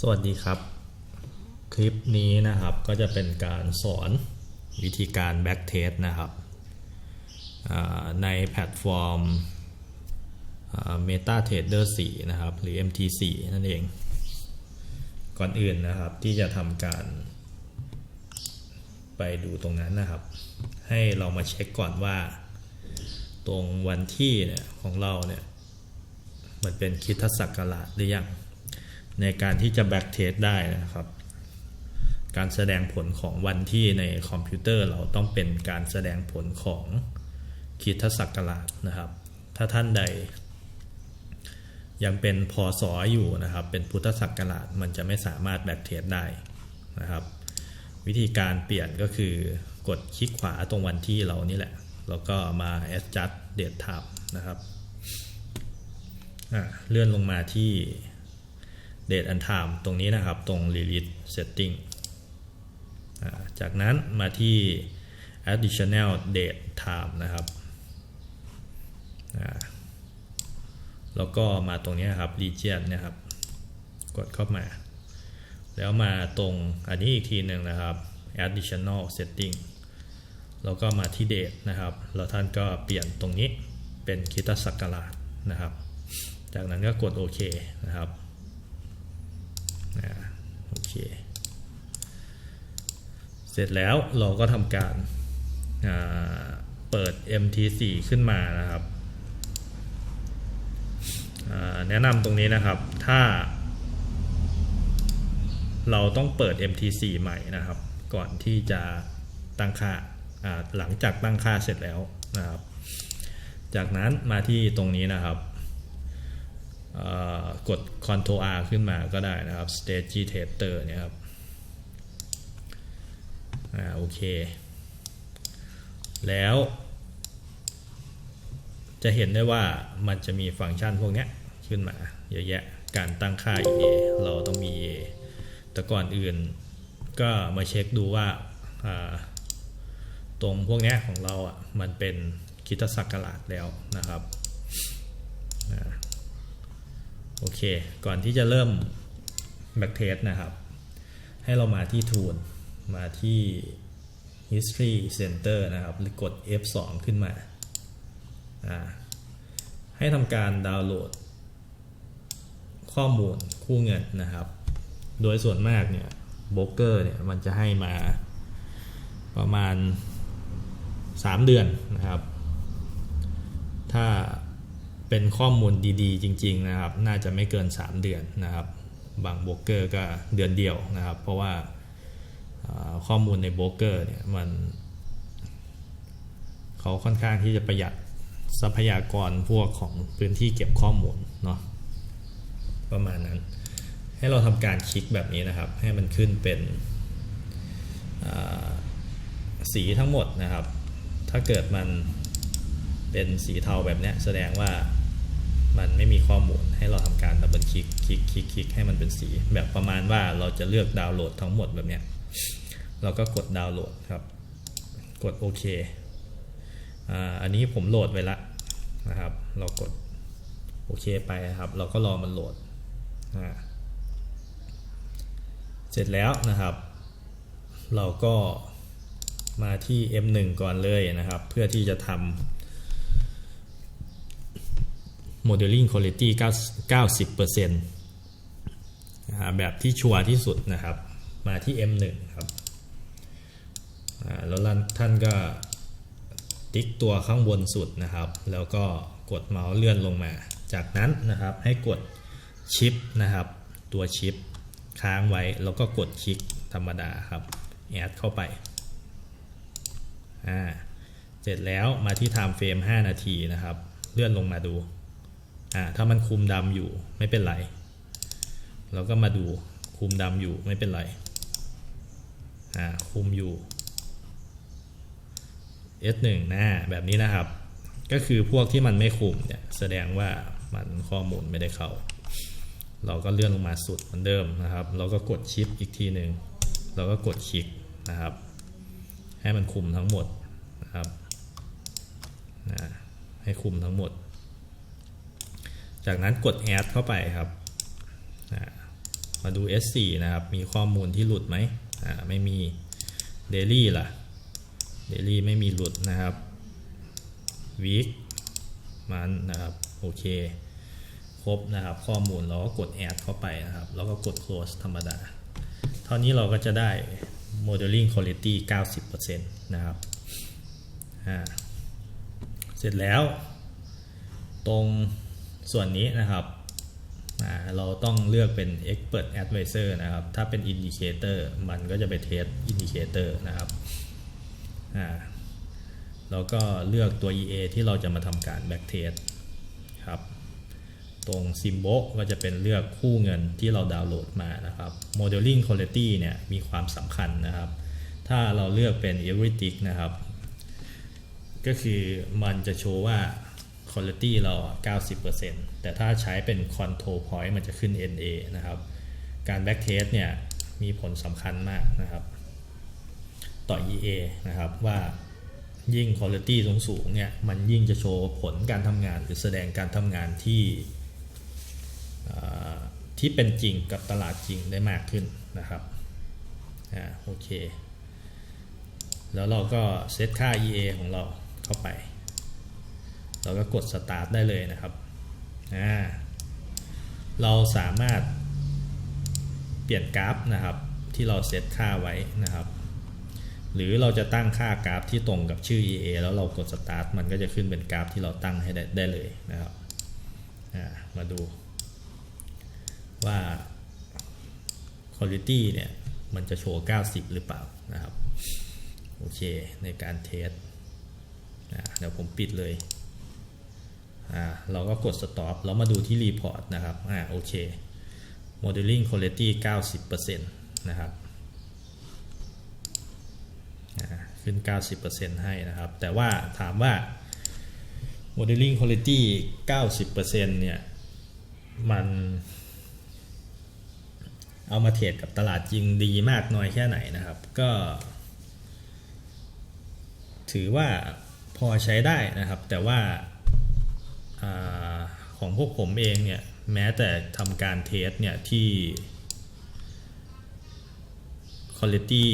สวัสดีครับ คลิปนี้นะครับก็จะเป็นการสอนวิธีการ back test นะครับในแพลตฟอร์มอ่า MetaTrader 4 นะครับ หรือ MT4 นั่นเอง ก่อนอื่นนะครับที่จะทำการ ไปดูตรงนั้นนะครับ ให้เรามาเช็คก่อนว่า ตรงวันที่เนี่ยของเราเนี่ยมันเป็นคิดทศักราชหรือยัง ในการที่จะแบ็กเทสได้นะครับ การแสดงผลของวันที่ในคอมพิวเตอร์เราต้องเป็นการแสดงผลของคิดทศักราชนะครับ ถ้าท่านใด ยังเป็นพศออยู่นะครับ เป็นพุทธศักราชมันจะไม่สามารถแบ็กเทสได้นะครับ วิธีการเปลี่ยนก็คือกดคลิกขวาตรงวันที่เรานี่แหละ แล้วก็มา adjust date time นะครับ เลื่อนลงมาที่ date and time ตรงนี้นะครับตรง release setting อ่าจากนั้นมาที่ additional date time นะครับแล้วก็มาตรงนี้ครับ region นะครับ กดเข้ามา แล้วมาตรงอันนี้อีกทีหนึ่งนะครับ additional setting แล้วก็มาที่ date นะครับ แล้วท่านก็เปลี่ยนตรงนี้เป็นคิตศักราชนะครับ จากนั้นก็กดโอเคนะครับ นะโอเค เสร็จแล้วเราก็ทำการเปิด MT4 ขึ้นมานะครับ แนะนำตรงนี้นะครับถ้า เราต้องเปิด MT4 ใหม่นะครับ ก่อนที่จะตั้งค่าาหลังจากตั้งค่าเสร็จแล้วนะครับ จากนั้นมาที่ตรงนี้นะครับ กด Ctrl R ขึ้นมาก็ได้นะครับ Stage Trader เนี่ยครับอ่าโอเค แล้ว จะเห็นได้ว่ามันจะมีฟังก์ชันพวกนี้ขึ้นมาเยอะแยะการตั้งค่า EA เราต้องมี EA แต่ก่อนอื่นก็มาเช็คดูว่าาตรงพวกนี้ของเราอะมันเป็นคิดศักราชแล้วนะครับอ่า โอเค ก่อนที่จะเริ่มแบ็กเทสนะครับ ให้เรามาที่ Tool มาที่ History Center นะครับ หรือกด F2 ขึ้นมาอ่าให้ทำการดาวน์โหลด ข้อมูลคู่เงินนะครับ โดยส่วนมากเนี่ยโบรกเกอร์เนี่ยมันจะให้มาประมาณ 3 เดือนนะครับ ถ้า เป็นข้อมูลดีๆ จริง ๆ นะครับ น่าจะไม่เกิน 3 เดือนนะครับ บางโบรกเกอร์ก็เดือนเดียวนะครับ เพราะว่าข้อมูลในโบรกเกอร์เนี่ยมันเขาค่อนข้างที่จะประหยัดทรัพยากรพวกของพื้นที่เก็บข้อมูลเนาะประมาณนั้น ให้เราทำการคลิกแบบนี้นะครับ ให้มันขึ้นเป็นสีทั้งหมดนะครับ ถ้าเกิดมันเป็นสีเทาแบบนี้แสดงว่า มันไม่มีข้อมูลให้เราทำการดับเบิลคลิกคลิกคลิกคลิกให้มันเป็นสี แบบประมาณว่าเราจะเลือกดาวน์โหลดทั้งหมดแบบเนี้ยเราก็กดดาวน์โหลดครับ กดโอเคอ่าอันนี้ผมโหลดไว้ละนะครับ เรากดโอเคไปครับ เราก็รอมันโหลดอ่าเสร็จแล้วนะครับ เราก็มาที่ M1 ก่อนเลยนะครับ เพื่อที่จะทำ modeling quality 90%นะฮะแบบที่ชัวร์ที่สุดนะครับ มาที่ M1 ครับแล้วท่านก็ติ๊กตัวข้างบนสุดนะครับ แล้วก็กดเมาส์เลื่อนลงมา จากนั้นนะครับให้กดชิปนะครับ ตัวชิปค้างไว้ แล้วก็กดคลิกธรรมดาครับแอดเข้าไปอ่าเสร็จแล้วมาที่ time frame 5 นาทีนะครับ เลื่อนลงมาดู อ่าถ้ามันคุมดำอยู่ไม่เป็นไร เราก็มาดูคุมดำอยู่ไม่เป็นไรอ่าคุมอยู่ S1 น้าแบบนี้นะครับ ก็คือพวกที่มันไม่คุมเนี่ยแสดงว่ามันข้อมูลไม่ได้เข้า เราก็เลื่อนลงมาสุดเหมือนเดิมนะครับ เราก็กดชิปอีกทีหนึ่งเราก็กดคลิกนะครับ ให้มันคุมทั้งหมดนะครับนะให้คุมทั้งหมด จากนั้นกด add เข้าไปครับ มาดู S4 นะครับ มีข้อมูลที่หลุดไหมอ่าไม่มี Daily ล่ะ Daily ไม่มีหลุดนะครับ Week มันนะครับ โอเค ครบนะครับ ข้อมูลเราก็กด add เข้าไปนะครับ แล้วก็กด close ธรรมดา เท่านี้เราก็จะได้ modeling quality 90%นะครับอ่าเสร็จแล้วตรง ส่วนนี้นะครับเราต้องเลือกเป็น expert advisor นะครับ ถ้าเป็น indicator มันก็จะไปเทส indicator นะครับอ่าแล้วก็เลือกตัว EA ที่เราจะมาทำการ back test ครับ ตรง symbol ก็จะเป็นเลือกคู่เงินที่เราดาวน์โหลดมานะครับ modeling quality เนี่ยมีความสำคัญนะครับ ถ้าเราเลือกเป็น everything นะครับ ก็คือมันจะโชว์ว่า quality เรา 90%แต่ถ้าใช้เป็น control point มันจะขึ้น NA นะครับ การ back test เนี่ยมีผลสำคัญมากนะครับ ต่อ EA นะครับว่ายิ่ง quality สูงสูงเนี่ยมันยิ่งจะโชว์ผลการทำงานหรือแสดงการทำงานที่ที่เป็นจริงกับตลาดจริงได้มากขึ้นนะครับอ่าโอเค แล้วเราก็เซตค่า EA ของเราเข้าไป เราก็กด start ได้เลยนะครับเราสามารถเปลี่ยนกราฟนะครับที่เราเซตค่าไว้นะครับ หรือเราจะตั้งค่ากราฟที่ตรงกับชื่อ EA แล้วเรากด start มันก็จะขึ้นเป็นกราฟที่เราตั้งให้ได้ไดเลยนะครับมาดูว่า quality เนี่ย มันจะโชว์ 90 หรือเปล่านะครับ โอเค ในการเทสอ่าเดี๋ยวผมปิดเลย อ่าเราก็กด stop แล้วมาดูที่ report นะครับอ่าโอเค modeling quality 90%นะครับอ่าขึ้น 90%ให้นะครับ แต่ว่าถามว่า modeling quality 90%เนี่ยมันเอามาเทรดกับตลาดจริงดีมากน้อยแค่ไหนนะครับ ก็ ถือว่าพอใช้ได้นะครับ แต่ว่า ของพวกผมเองเนี่ยแม้แต่ทำการเทสเนี่ยที่ quality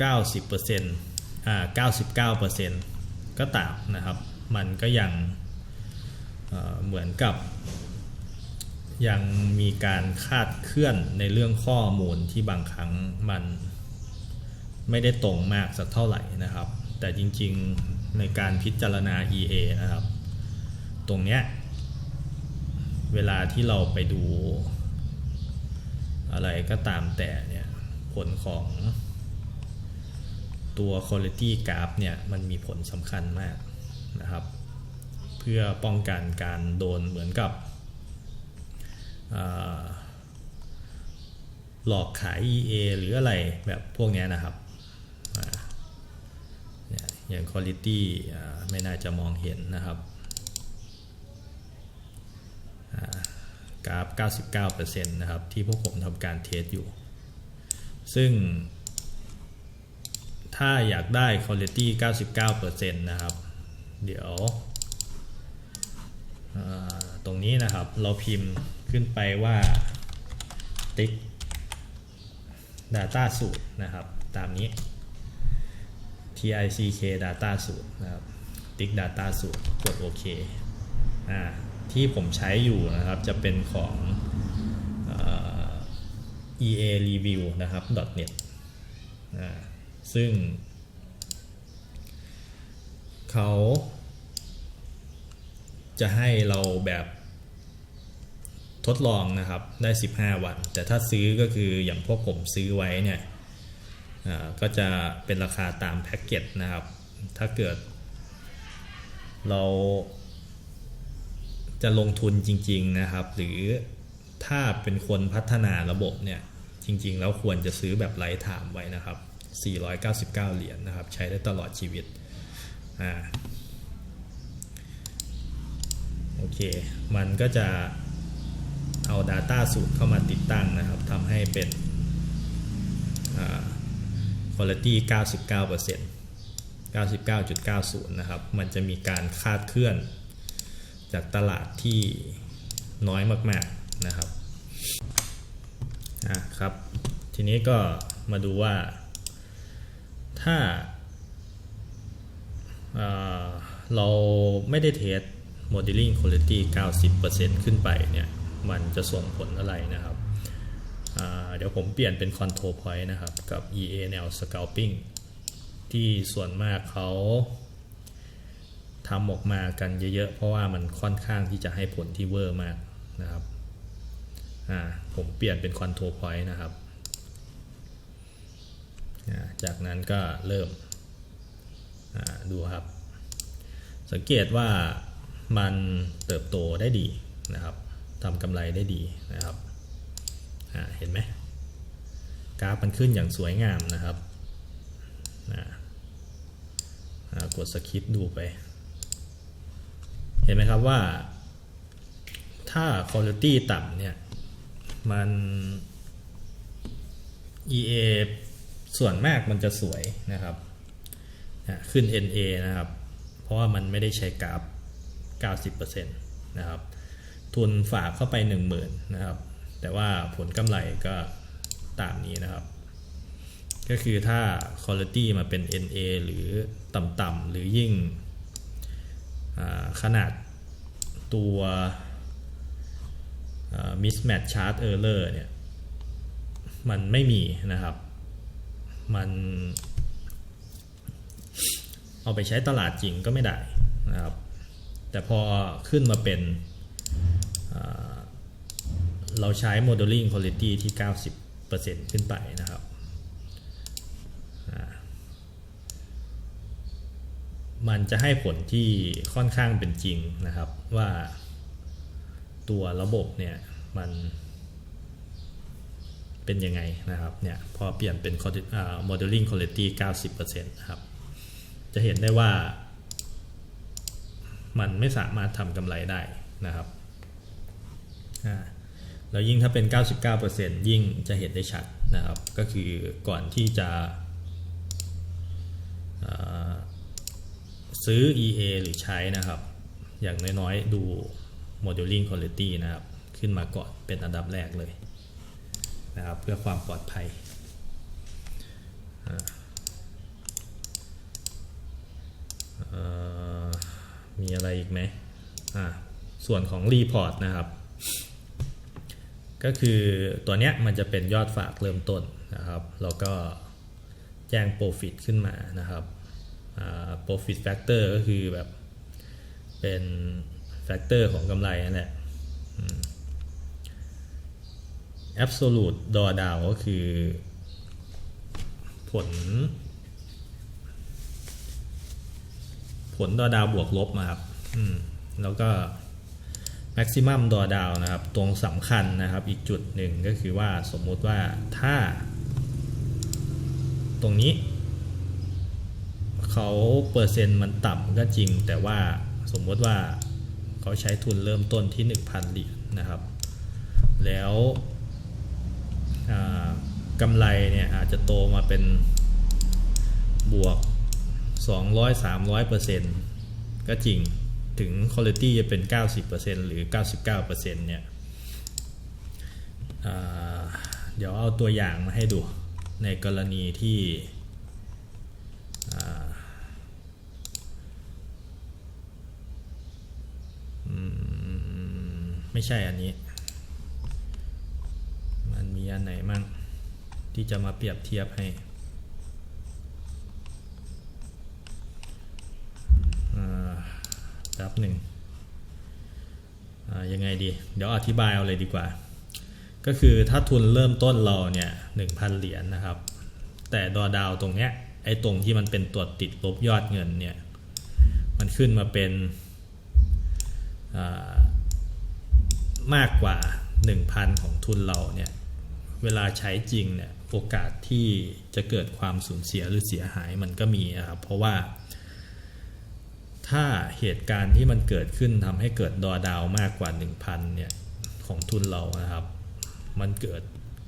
90%อ่า99%ก็ตามนะครับ มันก็ยังเเหมือนกับ ยังมีการคาดเคลื่อนในเรื่องข้อมูลที่บางครั้งมันไม่ได้ตรงมากสักเท่าไหร่นะครับ แต่จริงๆ ในการพิจารณา EA นะครับ ตรงเนี้ยเวลาที่เราไปดู อะไรก็ตามแต่เนี่ยผลของตัว quality graph เนี่ยมันมีผลสำคัญมากนะครับ เพื่อป้องกันการโดนเหมือนกับหลอกขาย EA หรืออะไรแบบพวกนี้นะครับ อย่าง Quality อ่าไม่น่าจะมองเห็นนะครับกราฟ 99%นะครับที่พวกผมทำการเทสอยู่ ซึ่ง ถ้าอยากได้ Quality 99%นะครับ เดี๋ยวตรงนี้นะครับเราพิมพ์ขึ้นไปว่า ติ๊ก data สูตรนะครับ ตามนี้ tick data สูตรนะครับติ๊ก data สูตรกดโอเคอ่าที่ผมใช้อยู่นะครับจะเป็นของอ ea review นะครับ .net อ่าซึ่งเขาจะให้เราแบบทดลองนะครับได้ 15 วัน แต่ถ้าซื้อก็คืออย่างพวกผมซื้อไว้เนี่ย ก็จะเป็นราคาตามแพ็กเกจนะครับ ถ้าเกิด เราจะลงทุนจริง ๆนะครับ หรือถ้าเป็นคนพัฒนาระบบเนี่ย จริง ๆ แล้วควรจะซื้อแบบไร้ถามไว้นะครับ 499 เหรียญนนะครับ ใช้ได้ตลอดชีวิตอ่าโอเค มันก็จะเอา Data สูตรเข้ามาติดตั้งนะครับทำให้เป็น quality 99% 99.90 นะครับ มันจะมีการคาดเคลื่อน จากตลาดที่น้อยมากๆนะครับอะครับ ทีนี้ก็มาดูว่า ถ้าเอ่อเราไม่ได้เทส modeling quality 90%ขึ้นไปเนี่ย มันจะส่งผลอะไรนะครับ เดี๋ยวผมเปลี่ยนเป็น control point นะครับ กับ EA แนว scalping ที่ส่วนมากเขาทำออกมากันเยอะๆ เพราะว่ามันค่อนข้างที่จะให้ผลที่เวอร์มากนะครับผมเปลี่ยนเป็น control point นะครับ จากนั้นก็เริ่มดูครับ สังเกตว่ามันเติบโตได้ดีนะครับทำกำไรได้ดีนะครับ เห็นไหมกราฟมันขึ้นอย่างสวยงามนะครับกดสคริปต์ดูไป เห็นไหมครับว่า ถ้า quality ต่ำเนี่ย มัน EA ส่วนมากมันจะสวยนะครับ ขึ้น NA นะครับ เพราะว่ามันไม่ได้ใช้กราฟ 90%นะครับ ทุนฝากเข้าไป 10,000นะครับ แต่ว่าผลกำไรก็ตามนี้นะครับ ก็คือถ้า quality มาเป็น NA หรือต่ำๆหรือยิ่งขนาดตัว mismatch chart error เนี่ย มันไม่มีนะครับ มันเอาไปใช้ตลาดจริงก็ไม่ได้นะครับ แต่พอขึ้นมาเป็น อ่า เราใช้ modeling quality ที่ 90%ขึ้นไปนะครับมันจะให้ผลที่ค่อนข้างเป็นจริงนะครับว่าตัวระบบเนี่ยมันเป็นยังไงนะครับเนี่ยพอเปลี่ยนเป็น modeling quality 90%นะครับจะเห็นได้ว่ามันไม่สามารถทำกำไรได้นะครับอ่า แล้วยิ่งถ้าเป็น 99%ยิ่งจะเห็นได้ชัดนะครับ ก็คือก่อนที่จะซื้อ EA หรือใช้นะครับ อย่างน้อยๆ ดู modeling quality นะครับ ขึ้นมาก่อนเป็นอันดับแรกเลยนะครับ เพื่อความปลอดภัย มีอะไรอีกไหม ส่วนของรีพอร์ตนะครับ ก็คือตัวเนี้ยมันจะเป็นยอดฝากเริ่มต้นนะครับแล้วก็แจ้ง Profit ขึ้นมานะครับอ่า Profit Factor ก็คือแบบเป็น Factor ของกำไรนั่นแหละอืม Absolute Drawdown ก็คือผล ผลดอดาวบวกลบมาครับแล้วก็ maximum ดอดาวนะครับ ตรงสำคัญนะครับอีกจุดหนึ่งก็คือว่าสมมุติว่าถ้า ตรงนี้เขาเปอร์เซ็นต์มันต่ำก็จริง แต่ว่าสมมติว่าเขาใช้ทุนเริ่มต้นที่ 1,000 เหรียญนะครับ แล้วกำไรเนี่ยอาจจะโตมาเป็นบวก 200 300เปอร์เซ็นต์ก็จริง ถึง quality จะเป็น 90เปอร์เซ็นต์หรือ 99เปอร์เซ็นต์เนี่ยเดี๋ยวเอาตัวอย่างมาให้ดูในกรณีที่ไม่ใช่อันนี้ มันมีอันไหนมั่งที่จะมาเปรียบเทียบให้ อ่า แป๊บหนึ่งยังไงดี เดี๋ยวอธิบายเอาเลยดีกว่า ก็คือถ้าทุนเริ่มต้นเราเนี่ยหนึ่งพันเหรียญนะครับ แต่ดอดาวตรงเนี้ยไอ้ตรงที่มันเป็นตัวติดลบยอดเงินเนี่ย มันขึ้นมาเป็นามากกว่า 1,000 ของทุนเราเนี่ย เวลาใช้จริงเนี่ยโอกาสที่จะเกิดความสูญเสียหรือเสียหายมันก็มีนะครับ เพราะว่า ถ้าเหตุการณ์ที่มันเกิดขึ้นทำให้เกิดดอดาวมากกว่า 1,000เนี่ยของทุนเรานะครับ มันเกิด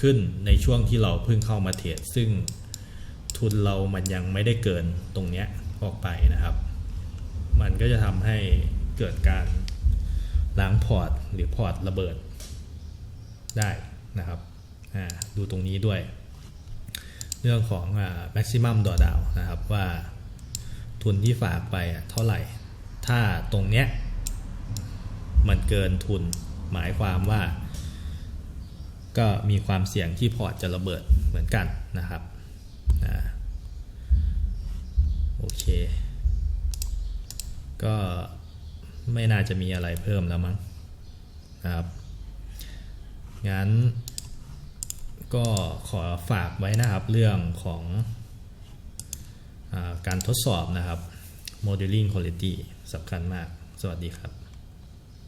ขึ้นในช่วงที่เราเพิ่งเข้ามาเทรดซึ่งทุนเรามันยังไม่ได้เกินตรงเนี้ยออกไปนะครับ มันก็จะทำให้เกิดการล้างพอร์ตหรือพอร์ตระเบิดได้นะครับอ่าดูตรงนี้ด้วย เรื่องของ maximum drawdown นะครับว่า ทุนที่ฝากไปอะเท่าไหร่ ถ้าตรงเนี้ยมันเกินทุนหมายความว่า ก็มีความเสี่ยงที่พอร์ตจะระเบิดเหมือนกันนะครับโอเค ก็ไม่น่าจะมีอะไรเพิ่มแล้วมั้งนะครับงั้นก็ขอฝากไว้นะครับเรื่องของ การทดสอบนะครับ modeling quality สำคัญมาก สวัสดีครับ